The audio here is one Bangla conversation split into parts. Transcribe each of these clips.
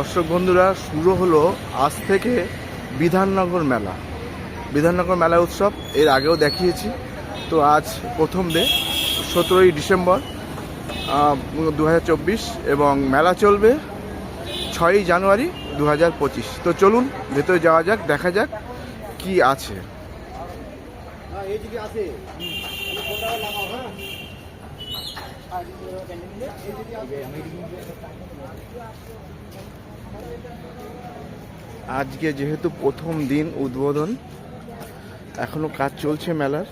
দর্শক বন্ধুরা, শুরু হলো আজ থেকে বিধাননগর মেলা। বিধাননগর মেলা উৎসব, এর আগেও দেখিয়েছি। তো আজ প্রথম ডে, সতেরোই ডিসেম্বর দু হাজার চব্বিশ, এবং মেলা চলবে ছয়ই জানুয়ারি দু হাজার পঁচিশ। তো চলুন, ভেতরে যাওয়া যাক, দেখা যাক কি আছে। আজকে যেহেতু প্রথম দিন উদ্বোধন এখনও কাজ চলছে মেলার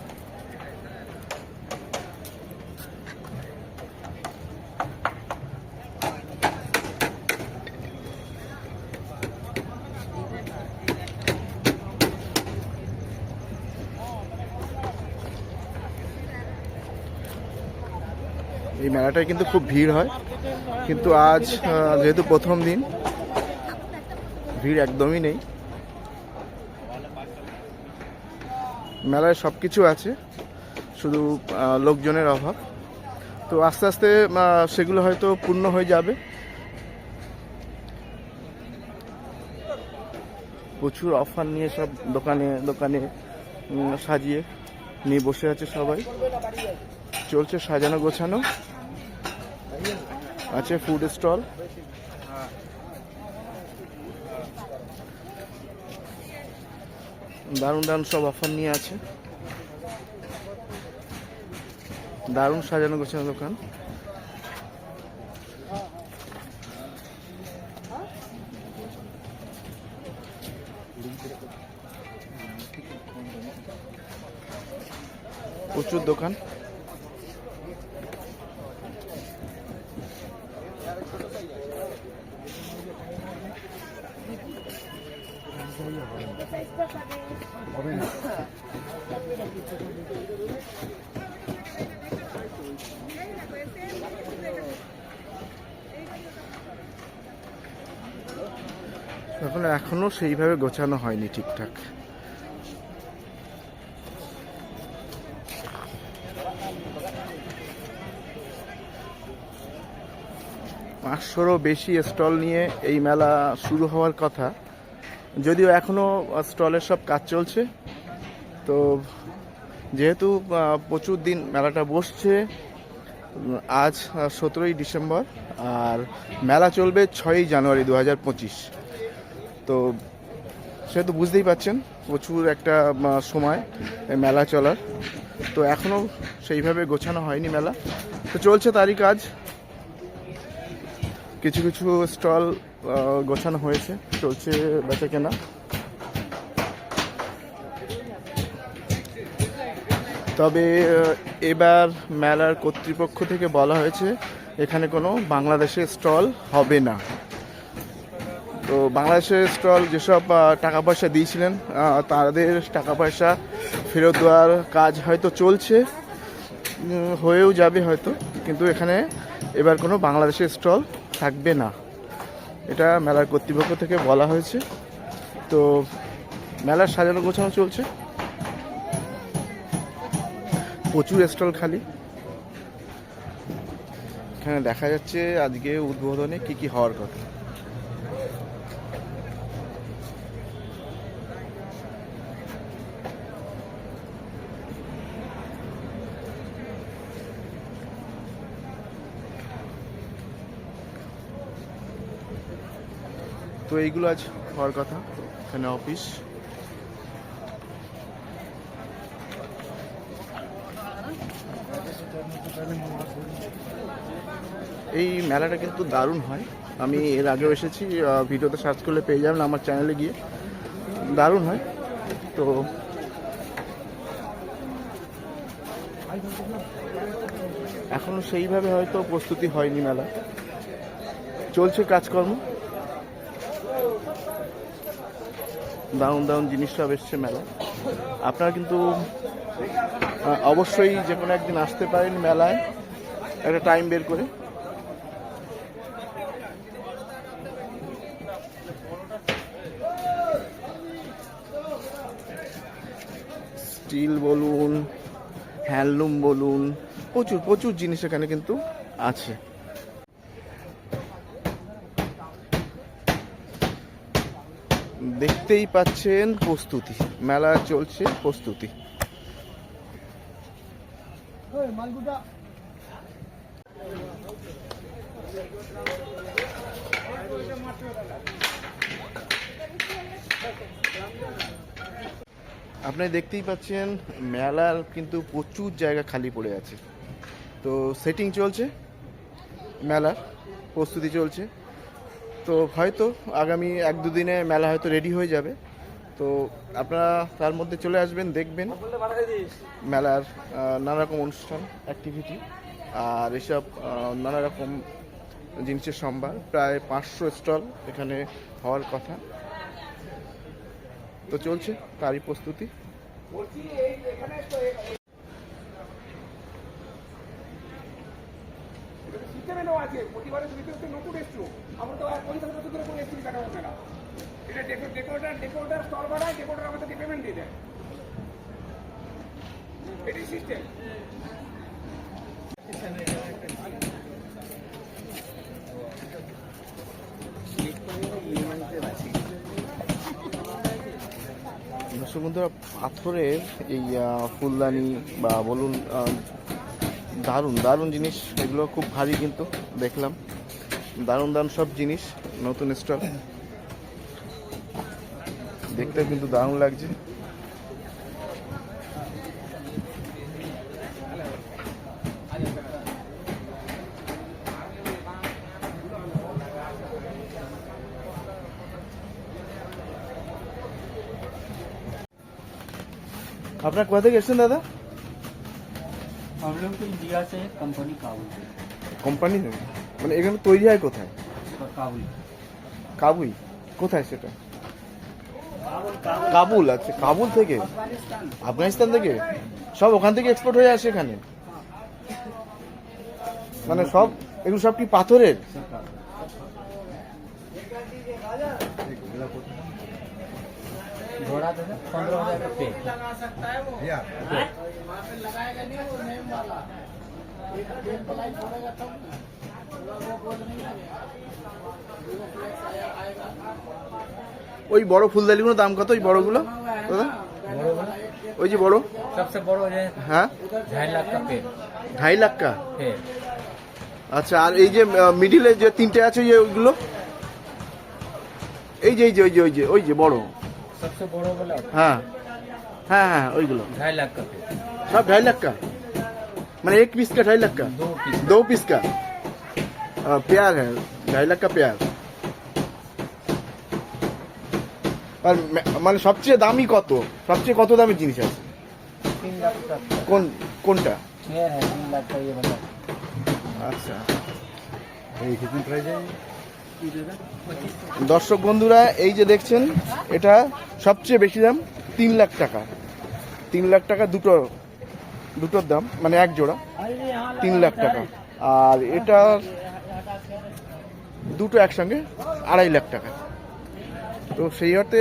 এই মেলাটায় কিন্তু খুব ভিড় হয়। কিন্তু আজ যেহেতু প্রথম দিন, ভিড় একদমই নেই। মেলায় সব কিছু আছে, শুধু লোকজনের অভাব। তো আস্তে আস্তে সেগুলো হয়তো পূর্ণ হয়ে যাবে। প্রচুর অফার নিয়ে সব দোকানে দোকানে সাজিয়ে নিয়ে বসে আছে সবাই। চলছে সাজানো গোছানো। আছে ফুড স্টল দারুণ দারুণ সব অফার নিয়ে আছে। দারুণ সাজানো গোছানো দোকান। প্রচুর দোকান এখন এখনও সেইভাবে গোছানো হয়নি ঠিকঠাক। পাঁচশোরও বেশি স্টল নিয়ে এই মেলা শুরু হওয়ার কথা। যদিও এখনও স্টলের সব কাজ চলছে। তো যেহেতু প্রচুর দিন মেলাটা বসছে, আজ সতেরোই ডিসেম্বর, আর মেলা চলবে ছয়ই জানুয়ারি দু হাজার পঁচিশ। তো সেহেতু বুঝতেই পাচ্ছেন প্রচুর একটা সময় মেলা চলার। তো এখনও সেইভাবে গোছানো হয়নি মেলা। তো চলছে তারই কাজ। কিছু কিছু স্টল গোছানো হয়েছে, চলছে বেচা কেনা তবে এবার মেলার কর্তৃপক্ষ থেকে বলা হয়েছে, এখানে কোনো বাংলাদেশের স্টল হবে না। তো বাংলাদেশের স্টল যেসব টাকা পয়সা দিয়েছিলেন তাদের টাকা পয়সা ফেরত দেওয়ার কাজ হয়তো চলছে হয়েও যাবে হয়তো, কিন্তু এখানে এবার কোনো বাংলাদেশের স্টল থাকবে না। এটা মেলার কর্তৃপক্ষ থেকে বলা হয়েছে। তো মেলার সাজানো গোছানো চলছে। প্রচুর স্টল খালি। এখানে দেখা যাচ্ছে আজকে উদ্বোধনে কি কি হওয়ার কথা। তো এইগুলো আজ হওয়ার কথা। এখানে অফিস এই মেলাটা কিন্তু দারুণ হয়। আমি এর আগেও এসেছি ভিডিওতে সার্চ করলে পেয়ে যাবেন আমার চ্যানেলে গিয়ে। দারুণ হয়। তো এখনও সেইভাবে হয়তো প্রস্তুতি হয়নি মেলা। চলছে কাজকর্ম। দারুণ দারুণ জিনিস সব এসছে মেলা আপনারা কিন্তু অবশ্যই যে কোনো একদিন আসতে পারেন মেলায়, একটা টাইম বের করে। স্টিল বলুন, হ্যান্ডলুম বলুন, প্রচুর প্রচুর জিনিস এখানে কিন্তু আছে। দেখতেই পাচ্ছেন প্রস্তুতি। মেলা চলছে প্রস্তুতি। আপনি দেখতেই পাচ্ছেন মেলার কিন্তু প্রচুর জায়গা খালি পড়ে আছে। তো সেটিং চলছে মেলার প্রস্তুতি চলছে। তো হয়তো আগামী এক দুদিনে মেলা হয়তো রেডি হয়ে যাবে। তো আপনারা তার মধ্যে চলে আসবেন, দেখবেন মেলার নানা রকম অনুষ্ঠান অ্যাক্টিভিটি আর এসব নানা রকম জিনিসের সম্ভার। প্রায় পাঁচশো স্টল এখানে হওয়ার কথা। তো চলছে, তারই প্রস্তুতি। সিস্টেমে আছে। প্রতিবারের নতুন এসছো। আমরা তো আর পঞ্চাশ বছর ধরে কোনো এসছি কাটা হচ্ছে না এটা ডেকোরেটার ডেকোরেটার স্টল বাড়ায় ডেকোরেটার আমাদেরকে পেমেন্ট দিয়ে দেয় এটাই সিস্টেম বন্ধুরা, পাথরের এই ফুলদানি বা বলুন দারুণ দারুণ জিনিস। এগুলো খুব ভারী কিন্তু, দেখলাম। দারুণ দারুণ সব জিনিস, নতুন স্টল দেখতে কিন্তু দারুণ লাগছে। আপনার কোথা থেকে এসেছেন, দাদা? हम लोग तो इंडिया से है कंपनी काबुल से কোম্পানি থেকে মানে এখানে তৈরি হয় কোথায় और काबुल কাবুই কোথায় সেটা কাবুল আচ্ছা কাবুল থেকে আফগানিস্তান থেকে সব ওখান থেকে এক্সপোর্ট হয়ে আসে এখানে মানে সব এগুলো সব কি পাথরের सब काबुल घोड़ा दादा पंद्रह हजार का पेट ওই বড় ফুলদালিগুলো দাম কত ওই বড়গুলো দাদা बड़ो वाला ওই যে বড় सबसे बड़ो है হ্যাঁ ढाई लाख का पेट ঢাই লাখ কা है আচ্ছা আর এই যে মিডিলে যে তিনটে আছে ওই যে ওইগুলো এই যে এই যে ওই যে ওই যে ওই যে বড় सबसे बड़ो वाला হ্যাঁ হ্যাঁ হ্যাঁ ওইগুলো ढाई लाख का पेट सब ढाई लाख का मैंने एक पीस का ढाई लाख का दो पीस दो पीस का आ, प्यार है ढाई लाख का प्यार আর মে- মানে সবচেয়ে দামি কত সবচেয়ে কত দামি জিনিস আছে तीन लाख का কোন কোনটা चेयर है तीन लाख का ये वाला আচ্ছা ये कितनी प्राइस है पच्चीस দর্শক বন্ধুরা, এই যে দেখছেন, এটা সবচেয়ে বেশি দাম তিন লাখ টাকা। তিন লাখ টাকা দুটো, দুটোর দাম মানে এক জোড়া, তিন লাখ টাকা। আর এটা দুটো একসঙ্গে আড়াই লাখ টাকা। তো সেই অর্থে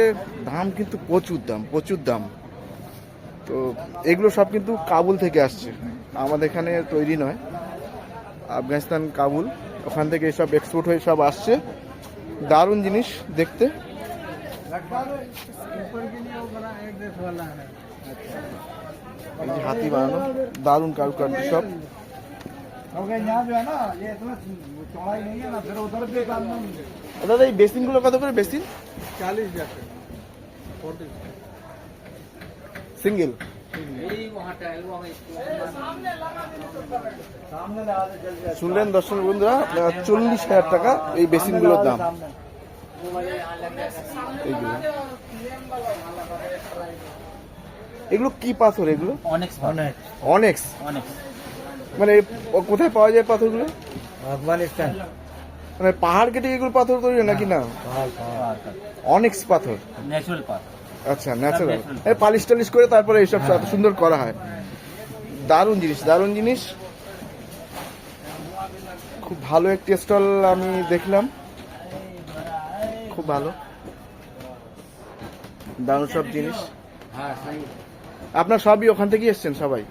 দাম কিন্তু প্রচুর দাম প্রচুর দাম। তো এগুলো সব কিন্তু কাবুল থেকে আসছে। আমাদের এখানে তৈরি নয়। আফগানিস্তান, কাবুল, ওখান থেকে সব এক্সপোর্ট হয়ে সব আসছে। দারুণ জিনিস দেখতে। হাতি বানানো দারুণ কারুকার্য সব। দাদা এই বেসিনগুলো কত করে বেসিন? চালিশ সিঙ্গেল? শুনলেন দর্শক বন্ধুরা চল্লিশ হাজার টাকা এই বেসিনগুলোর দাম। এগুলো কি পাথর এগুলো? অনেক মানে কোথায় পাওয়া যায় পাথরগুলো? আফগানিস্তান মানে পাহাড় কেটে এগুলো পাথর তৈরি নাকি না? অনেক পাথর। ন্যাচুরাল পাথর। আচ্ছা ন্যাচারাল পালিশ টালিশ করে তারপরে এইসব সুন্দর করা হয়। দারুণ জিনিস দারুণ জিনিস। খুব ভালো একটি স্টল আমি দেখলাম। খুব ভালো। দারুণ সব জিনিস। আপনার সবই ওখান থেকে এসছেন সবাই?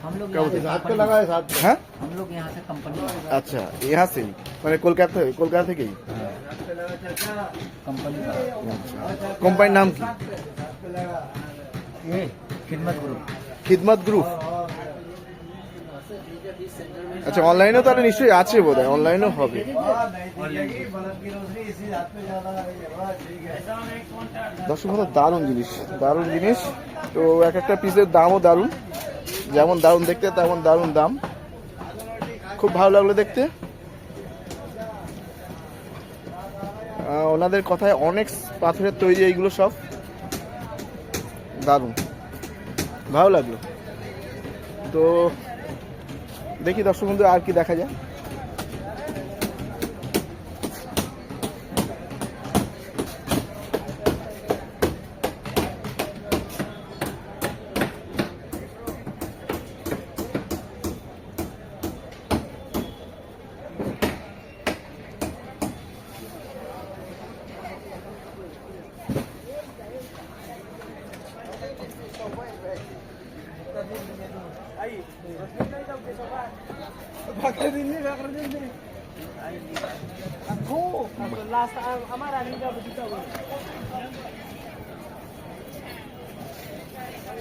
হ্যাঁ? আচ্ছা ইহা মানে কলকাতা কলকাতা থেকেই? কোম্পানির নাম কি খিদমত গ্রুপ আচ্ছা অনলাইনেও তাহলে নিশ্চয়ই আছে বোধ হয় অনলাইনেও হবে। দর্শক কথা দারুণ জিনিস দারুণ জিনিস। তো এক একটা পিসের দামও দারুণ। যেমন দারুণ দেখতে তেমন দারুণ দাম। খুব ভালো লাগল দেখতে। ওনাদের কথায় অনেক পাথরের তৈরি এইগুলো সব। দারুণ। ভালো লাগল। তো দেখি দর্শক বন্ধু আর কি দেখা যায়।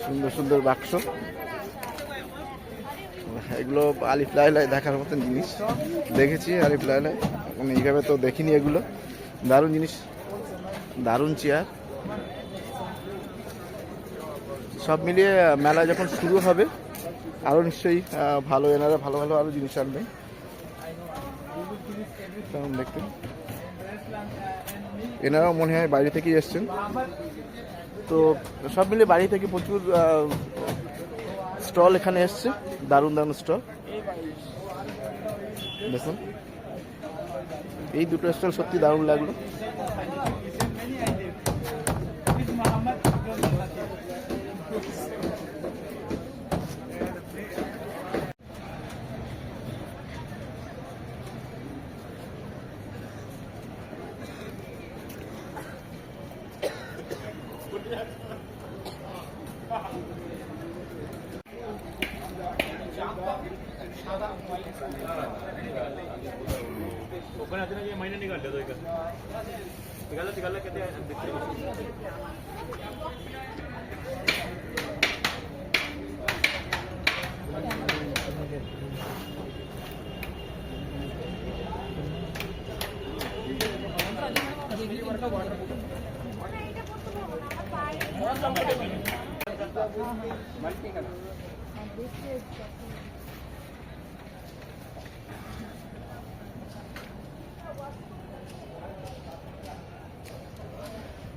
সুন্দর সুন্দর বাক্স। এগুলো আলিফ লাইলাই দেখার মতন জিনিস। দেখেছি আলিফ লাইলাই এখন এইভাবে তো দেখিনি এগুলো। দারুণ জিনিস। দারুণ চেয়ার। সব মিলিয়ে মেলা যখন শুরু হবে আরও নিশ্চয়ই ভালো এনারা ভালো ভালো আরও জিনিস আনবে দেখতে? এনারাও মনে হয় বাইরে থেকেই এসছেন। তো সব মিলে বাড়ি থেকে প্রচুর স্টল এখানে এসছে, দারুণ দারুণ স্টল। দেখুন। এই দুটো স্টল সত্যি দারুণ লাগল। कोकणातून जे महिने निघाले तो एका तिघाला तिघाला किती मल्टी करा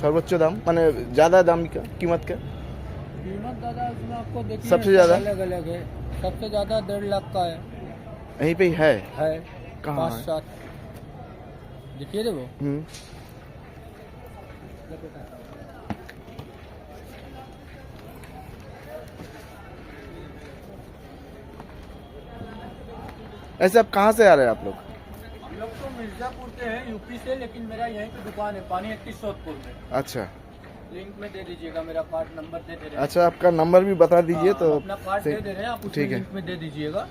सर्वोच्च दाम? मैंने ज़्यादा दाम का कीमत क्या कीमत दादा इसमें आपको देखिए सबसे ज़्यादा? अलग अलग है। सबसे ज़्यादा डेढ़ लाख का है। यहीं पे है है? कहाँ सात। देखिए देखो। हम्म। ऐसे आप कहाँ से आ रहे हैं आप लोग? मिर्जापुर से हैं यूपी से लेकिन मेरा यहीं पे दुकान है पानी इक्कीस सोदपुर में। अच्छा। लिंक में दे दीजिएगा मेरा कार्ड नंबर दे दे रहे अच्छा आपका नंबर भी बता दीजिए हाँ, तो अपना कार्ड दे दे रहे हैं आप ठीक है। लिंक में दे दीजिएगा।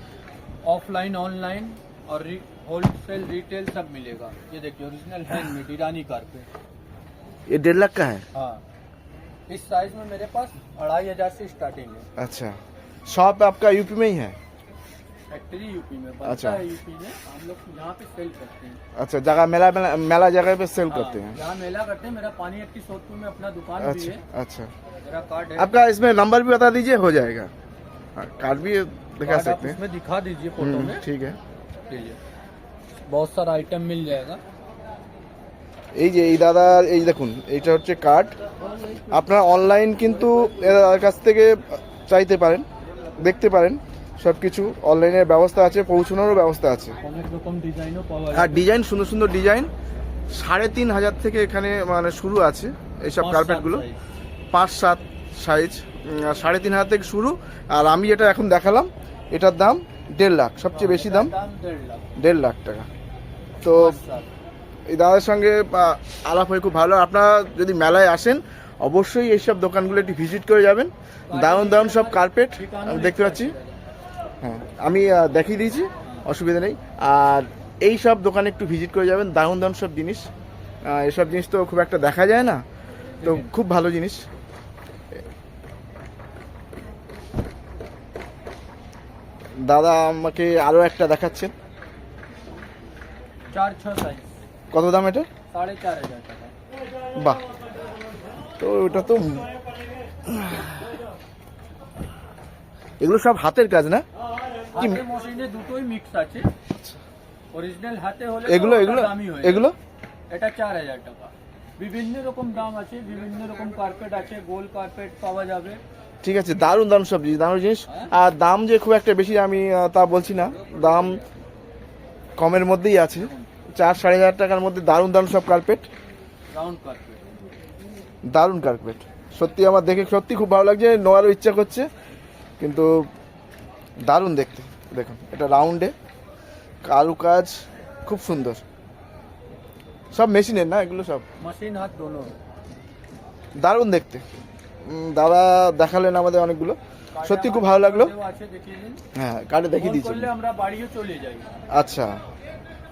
ऑफलाइन ऑनलाइन और होलसेल रिटेल सब मिलेगा। ये देखिए ओरिजिनल हैंडमेड ईरानी कारपेट ये डेढ़ लाख का है? हाँ। इस साइज़ में मेरे पास अढ़ाई हज़ार से स्टार्टिंग है। अच्छा। शॉप आपका यूपी में ही है? फैक्ट्री यूपी में अच्छा। अच्छा है यूपी में हम लोग यहाँ पे सेल करते हैं अच्छा जगह मेला मेला, मेला जगह पे सेल करते हाँ, हैं यहाँ मेला करते हैं मेरा पानी अट्टी सोदपुर में अपना दुकान भी अच्छा है अच्छा मेरा कार्ड है आपका इसमें नंबर भी बता दीजिए हो जाएगा हाँ, कार्ड भी दिखा कार्ड आप सकते हैं उसमें दिखा दीजिए फोटो हम्म, में ठीक है लीजिए बहुत सारा आइटम मिल जाएगा এই যে এই দাদার এই দেখুন এইটা হচ্ছে কার্ড আপনারা অনলাইন কিন্তু এর কাছ থেকে চাইতে পারেন দেখতে পারেন সব কিছু অনলাইনের ব্যবস্থা আছে পৌঁছানোরও ব্যবস্থা আছে। আর ডিজাইন হ্যাঁ, সুন্দর সুন্দর ডিজাইন সাড়ে তিন হাজার থেকে এখানে মানে শুরু আছে এইসব কার্পেটগুলো পাঁচ সাত সাইজ সাড়ে তিন হাজার থেকে শুরু। আর আমি এটা এখন দেখালাম এটার দাম দেড় লাখ সবচেয়ে বেশি দাম দেড় লাখ। টাকা। তো এই দাদার সঙ্গে আলাপ হয়ে খুব ভালো। আপনারা যদি মেলায় আসেন অবশ্যই এইসব দোকানগুলো একটি ভিজিট করে যাবেন। দারুণ দারুণ সব কার্পেট দেখতে পাচ্ছি। হ্যাঁ আমি দেখিয়ে দিয়েছি অসুবিধা নেই। আর এই সব দোকানে একটু ভিজিট করে যাবেন দারুণ দারুণ সব জিনিস। এসব জিনিস তো খুব একটা দেখা যায় না তো খুব ভালো জিনিস। দাদা আমাকে আরও একটা দেখাচ্ছেন। কত দাম এটা? বাহ। তো ওটা তো এগুলো সব হাতের কাজ না? কি- হাতে মেশিনে দুটোই মিক্স আছে। অরিজিনাল হাতে হলে এগুলো এগুলো? এটা টাকা। বিভিন্ন রকম দাম আছে বিভিন্ন রকম কার্পেট আছে গোল কার্পেট পাওয়া যাবে। ঠিক আছে দারুণ দারুণ সব জিনিস দারুণ জিনিস। আর দাম যে খুব একটা বেশি আমি তা বলছি না। দাম কমের মধ্যেই আছে। চার সাড়ে হাজার টাকার মধ্যে দারুণ দারুণ সব কার্পেট দারুণ কার্পেট সত্যি আমার দেখে সত্যি খুব ভালো লাগছে নেওয়ারও ইচ্ছা করছে। কিন্তু দারুণ দেখতে দেখুন এটা রাউন্ডে কারুকাজ খুব সুন্দর। সব মেশিনের না এগুলো সব? মেশিন হাত দোনো। দারুণ দেখতে। দাদা দেখালেন আমাদের অনেকগুলো। সত্যি খুব ভালো লাগল। হ্যাঁ কার্ডে দেখিয়ে দিচ্ছি। আমরা বাড়িও চলে যাই। আচ্ছা।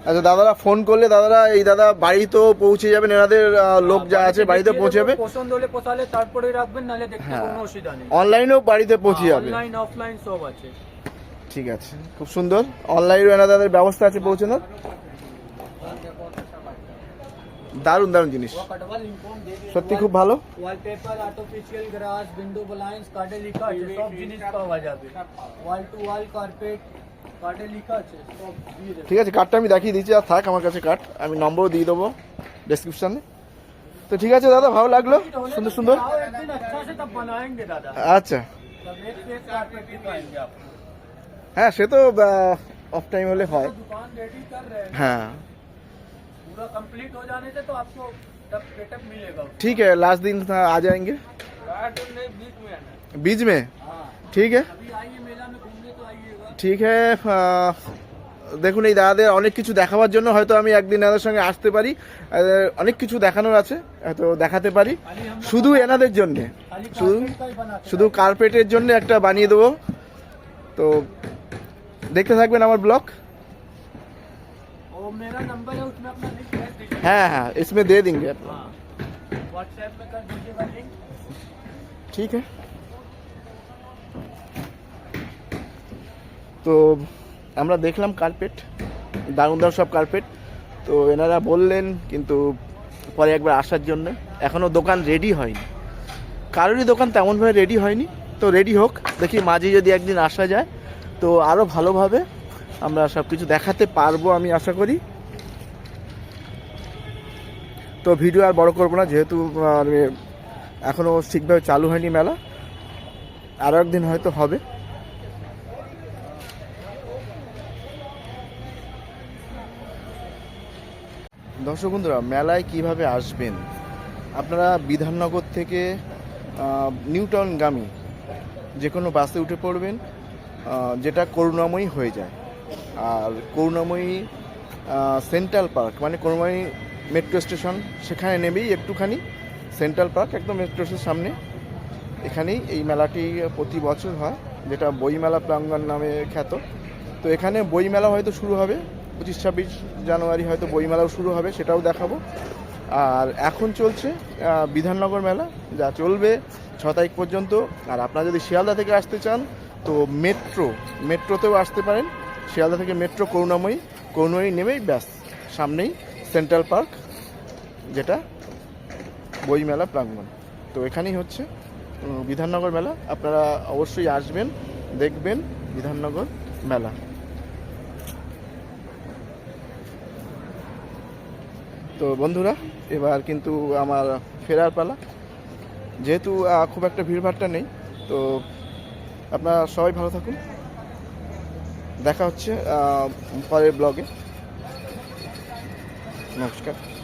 আচ্ছা দাদারা ফোন করলে দাদারা এই দাদা বাড়িতেও পৌঁছে যাবেন এনাদের হ্যাঁ, লোক যা আছে বাড়িতে পৌঁছে যাবে পছন্দ হলে পোষালে তারপরে রাখবেন নাহলে দেখতে হ্যাঁ। কোনো অসুবিধা নেই। অনলাইনেও বাড়িতে পৌঁছে যাবে অনলাইন অফলাইন সব আছে। ঠিক আছে। খুব সুন্দর। অনলাইনে এনাদের ব্যবস্থা আছে পৌঁছানোর। দারুণ দারুণ জিনিস। সত্যি খুব ভালো। Wallpaper artificial grass window blinds কার্ডেলিকা সব জিনিস পাওয়া যাবে। ওয়াল টু ওয়াল কার্পেট ঠিক আছে কার্ডটা আমি দেখিয়ে দিচ্ছি আর থাক আমার কাছে কার্ড আমি নম্বরও দিয়ে দেবো ডেসক্রিপশানে তো ঠিক আছে দাদা ভালো লাগল। সুন্দর সুন্দর। আচ্ছা হ্যাঁ সে তো অফ টাইম হলে হয় दुकान रेडी कर रहे हैं হ্যাঁ पूरा कंप्लीट हो जाने से तो आपको तब सेटअप मिलेगा ठीक है लास्ट दिन आ जाएंगे नहीं बीच में आना बीच में हाँ ঠিক है अभी आइए मेला में घूमने तो आइएगा ঠিক আহ, দেখুন এই দাদাদের অনেক কিছু দেখাবার জন্য হয়তো আমি একদিন এনাদের সঙ্গে আসতে পারি এদের অনেক কিছু দেখানোর আছে হয়তো দেখাতে পারি শুধু এনাদের জন্যে खाली শুধু कारपेट का ही बना के শুধু কার্পেটের জন্য একটা বানিয়ে দেবো তো দেখতে থাকবেন আমার ব্লগ और मेरा नंबर है उसमें अपना लिंक भेज दीजिए হ্যাঁ হ্যাঁ इसमें दे देंगे हाँ व्हाट्सएप में कर दीजिएगा लिंक ঠিক है তো আমরা দেখলাম কার্পেট দারুণ দারুণ সব কার্পেট তো এনারা বললেন কিন্তু পরে একবার আসার জন্য এখনও দোকান রেডি হয়নি কারোরই দোকান তেমনভাবে রেডি হয়নি তো রেডি হোক দেখি মাঝে যদি একদিন আসা যায় তো আরও ভালোভাবে আমরা সব কিছু দেখাতে পারব আমি আশা করি। তো ভিডিও আর বড় করব না, যেহেতু এখনও ঠিকভাবে চালু হয়নি মেলা। আরও একদিন হয়তো হবে। দর্শক বন্ধুরা, মেলায় কীভাবে আসবেন? আপনারা বিধাননগর থেকে নিউ টাউনগামী যে কোনো বাসে উঠে পড়বেন। যেটা করুণাময়ী হয়ে যায়। আর করুণাময়ী সেন্ট্রাল পার্ক মানে করুণাময়ী মেট্রো স্টেশন সেখানে নেমেই একটুখানি সেন্ট্রাল পার্ক একদম মেট্রো স্টেশনের সামনে, এখানেই এই মেলাটি প্রতি বছর হয়, যেটা বইমেলা প্রাঙ্গণ নামে খ্যাত। তো এখানে বইমেলা হয়তো শুরু হবে, পঁচিশ ছাব্বিশ জানুয়ারি হয়তো বইমেলাও শুরু হবে, সেটাও দেখাবো। আর এখন চলছে বিধাননগর মেলা, যা চলবে ছ তারিখ পর্যন্ত। আর আপনারা যদি শিয়ালদা থেকে আসতে চান তো মেট্রো, মেট্রোতেও আসতে পারেন। শিয়ালদা থেকে মেট্রো করুণাময়ী করুণাময়ী নেমেই ব্যাস, সামনেই সেন্ট্রাল পার্ক, যেটা বইমেলা প্রাঙ্গণ। তো এখানেই হচ্ছে বিধাননগর মেলা। আপনারা অবশ্যই আসবেন, দেখবেন বিধাননগর মেলা। তো বন্ধুরা, এবার কিন্তু আমার ফেরার পালা। যেহেতু খুব একটা ভিড়ভাড়টা নেই, তো আপনারা সবাই ভালো থাকুন। দেখা হচ্ছে পরের ব্লগে। নমস্কার।